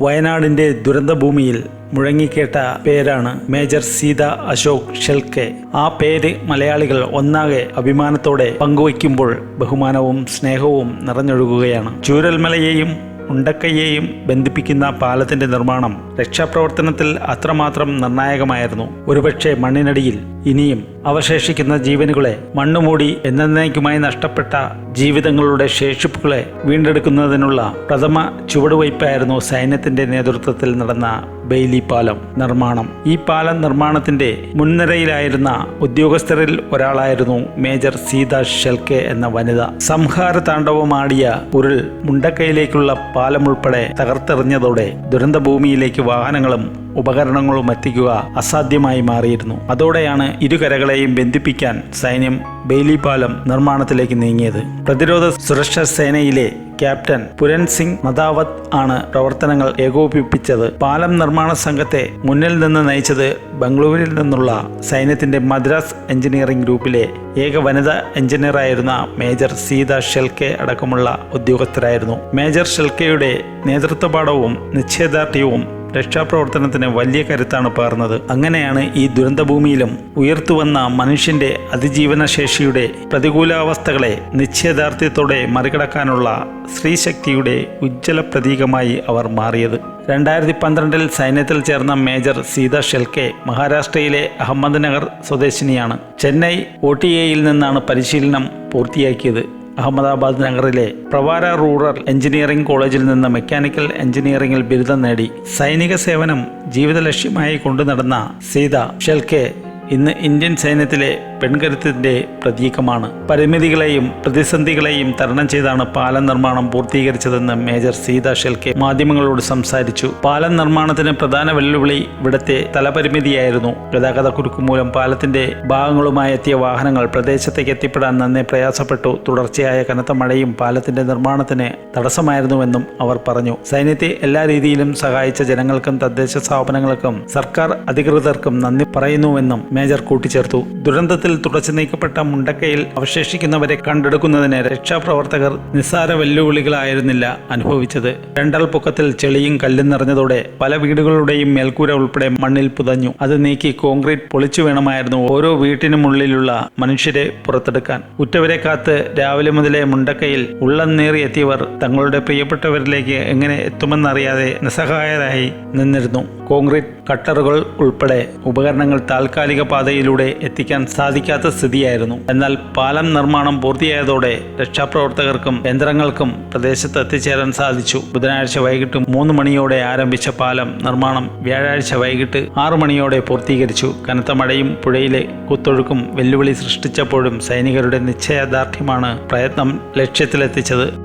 വയനാടിന്റെ ദുരന്തഭൂമിയിൽ മുഴങ്ങിക്കേട്ട പേരാണ് മേജർ സീത അശോക് ഷെൽക്കെ. ആ പേര് മലയാളികൾ ഒന്നാകെ അഭിമാനത്തോടെ പങ്കുവയ്ക്കുമ്പോൾ ബഹുമാനവും സ്നേഹവും നിറഞ്ഞൊഴുകുകയാണ്. ചൂരൽമലയെയും ഉണ്ടക്കയെയും ബന്ധിപ്പിക്കുന്ന പാലത്തിന്റെ നിർമ്മാണം രക്ഷാപ്രവർത്തനത്തിൽ അത്രമാത്രം നിർണായകമായിരുന്നു. ഒരുപക്ഷെ മണ്ണിനടിയിൽ ഇനിയും അവശേഷിക്കുന്ന ജീവനുകളെ മണ്ണുമൂടി എന്നേക്കുമായി നഷ്ടപ്പെട്ട ജീവിതങ്ങളുടെ ശേഷിപ്പുകളെ വീണ്ടെടുക്കുന്നതിനുള്ള പ്രഥമ ചുവടുവയ്പായിരുന്നു സൈന്യത്തിന്റെ നേതൃത്വത്തിൽ നടന്ന ബെയ്ലി പാലം നിർമ്മാണം. ഈ പാലം നിർമ്മാണത്തിന്റെ മുൻനിരയിലായിരുന്ന ഉദ്യോഗസ്ഥരിൽ ഒരാളായിരുന്നു മേജർ സീത ഷെൽക്കെ എന്ന വനിത. സംഹാര താണ്ഡവമാടിയ ഉരുൾ മുണ്ടക്കയിലേക്കുള്ള പാലം ഉൾപ്പെടെ തകർത്തെറിഞ്ഞതോടെ ദുരന്തഭൂമിയിലേക്ക് വാഹനങ്ങളും ഉപകരണങ്ങളും എത്തിക്കുക അസാധ്യമായി മാറിയിരുന്നു. അതോടെയാണ് ഇരുകരകളെയും ബന്ധിപ്പിക്കാൻ സൈന്യം ബെയ്ലി പാലം നിർമ്മാണത്തിലേക്ക് നീങ്ങിയത്. പ്രതിരോധ സുരക്ഷാ സേനയിലെ ക്യാപ്റ്റൻ പുരൻ സിംഗ് മതാവത് ആണ് പ്രവർത്തനങ്ങൾ ഏകോപിപ്പിച്ചത്. പാലം നിർമ്മാണ സംഘത്തെ മുന്നിൽ നിന്ന് നയിച്ചത് ബംഗളൂരിൽ നിന്നുള്ള സൈന്യത്തിന്റെ മദ്രാസ് എഞ്ചിനീയറിംഗ് ഗ്രൂപ്പിലെ ഏക വനിതാ എഞ്ചിനീയറായിരുന്ന മേജർ സീത ഷെൽക്കെ അടക്കമുള്ള ഉദ്യോഗസ്ഥരായിരുന്നു. മേജർ ഷെൽക്കെയുടെ നേതൃത്വപാഠവും നിശ്ചയദാർഢ്യവും രക്ഷാപ്രവർത്തനത്തിന് വലിയ കരുത്താണ് പകർന്നത്. അങ്ങനെയാണ് ഈ ദുരന്തഭൂമിയിലും ഉയർത്തുവന്ന മനുഷ്യന്റെ അതിജീവന ശേഷിയുടെ പ്രതികൂലാവസ്ഥകളെ നിശ്ചയദാർഢ്യത്തോടെ മറികടക്കാനുള്ള സ്ത്രീശക്തിയുടെ ഉജ്ജ്വല പ്രതീകമായി അവർ മാറിയത്. രണ്ടായിരത്തി പന്ത്രണ്ടിൽ സൈന്യത്തിൽ ചേർന്ന മേജർ സീത ഷെൽക്കെ മഹാരാഷ്ട്രയിലെ അഹമ്മദ് നഗർ സ്വദേശിനിയാണ്. ചെന്നൈ ഒ ടി എയിൽ നിന്നാണ് പരിശീലനം പൂർത്തിയാക്കിയത്. അഹമ്മദാബാദ് നഗറിലെ പ്രവാര റൂറൽ എഞ്ചിനീയറിംഗ് കോളേജിൽ നിന്ന് മെക്കാനിക്കൽ എഞ്ചിനീയറിംഗിൽ ബിരുദം നേടി സൈനിക സേവനം ജീവിത ലക്ഷ്യമായി കൊണ്ടു നടന്ന സീത ഷെൽക്കെ ഇന്ന് ഇന്ത്യൻ സൈന്യത്തിലെ പെൺകരുത്തിന്റെ പ്രതീകമാണ്. പരിമിതികളെയും പ്രതിസന്ധികളെയും തരണം ചെയ്താണ് പാലം നിർമ്മാണം പൂർത്തീകരിച്ചതെന്ന് മേജർ സീത ഷെൽക്കെ മാധ്യമങ്ങളോട് സംസാരിച്ചു. പാലം നിർമ്മാണത്തിന് പ്രധാന വെല്ലുവിളി ഇവിടത്തെ തലപരിമിതിയായിരുന്നു. ഗതാഗതക്കുരുക്ക് മൂലം പാലത്തിന്റെ ഭാഗങ്ങളുമായി എത്തിയ വാഹനങ്ങൾ പ്രദേശത്തേക്ക് എത്തിപ്പെടാൻ നന്നേ പ്രയാസപ്പെട്ടു. തുടർച്ചയായ കനത്ത മഴയും പാലത്തിന്റെ നിർമ്മാണത്തിന് തടസ്സമായിരുന്നുവെന്നും അവർ പറഞ്ഞു. സൈന്യത്തെ എല്ലാ രീതിയിലും സഹായിച്ച ജനങ്ങൾക്കും തദ്ദേശ സ്ഥാപനങ്ങൾക്കും സർക്കാർ അധികൃതർക്കും നന്ദി പറയുന്നുവെന്നും മേജർ കൂട്ടിച്ചേർത്തു. ദുരന്തത്തിൽ തുടച്ചു നീക്കപ്പെട്ട മുണ്ടക്കയിൽ അവശേഷിക്കുന്നവരെ കണ്ടെടുക്കുന്നതിന് രക്ഷാപ്രവർത്തകർ നിസ്സാര വെല്ലുവിളികളായിരുന്നില്ല അനുഭവിച്ചത്. രണ്ടാൾ പൊക്കത്തിൽ ചെളിയും കല്ലും നിറഞ്ഞതോടെ പല വീടുകളുടെയും മേൽക്കൂര ഉൾപ്പെടെ മണ്ണിൽ പുതഞ്ഞു. അത് നീക്കി കോൺക്രീറ്റ് പൊളിച്ചു വേണമായിരുന്നു ഓരോ വീട്ടിനുമുള്ളിലുള്ള മനുഷ്യരെ പുറത്തെടുക്കാൻ. ഉറ്റവരെ കാത്ത് രാവിലെ മുതലേ മുണ്ടക്കയിൽ ഉള്ളം നേറി എത്തിയവർ തങ്ങളുടെ പ്രിയപ്പെട്ടവരിലേക്ക് എങ്ങനെ എത്തുമെന്നറിയാതെ നിസ്സഹായരായി നിന്നിരുന്നു. കോൺക്രീറ്റ് കട്ടറുകൾ ഉൾപ്പെടെ ഉപകരണങ്ങൾ താൽക്കാലിക പാതയിലൂടെ എത്തിക്കാൻ സാധിക്കാത്ത സ്ഥിതിയായിരുന്നു. എന്നാൽ പാലം നിർമ്മാണം പൂർത്തിയായതോടെ രക്ഷാപ്രവർത്തകർക്കും യന്ത്രങ്ങൾക്കും പ്രദേശത്ത് എത്തിച്ചേരാൻ സാധിച്ചു. ബുധനാഴ്ച വൈകിട്ട് മൂന്ന് മണിയോടെ ആരംഭിച്ച പാലം നിർമ്മാണം വ്യാഴാഴ്ച വൈകിട്ട് ആറു മണിയോടെ പൂർത്തീകരിച്ചു. കനത്ത മഴയും പുഴയിലെ കുത്തൊഴുക്കും വെല്ലുവിളി സൃഷ്ടിച്ചപ്പോഴും സൈനികരുടെ നിശ്ചയദാർഢ്യമാണ് പ്രയത്നം ലക്ഷ്യത്തിലെത്തിച്ചത്.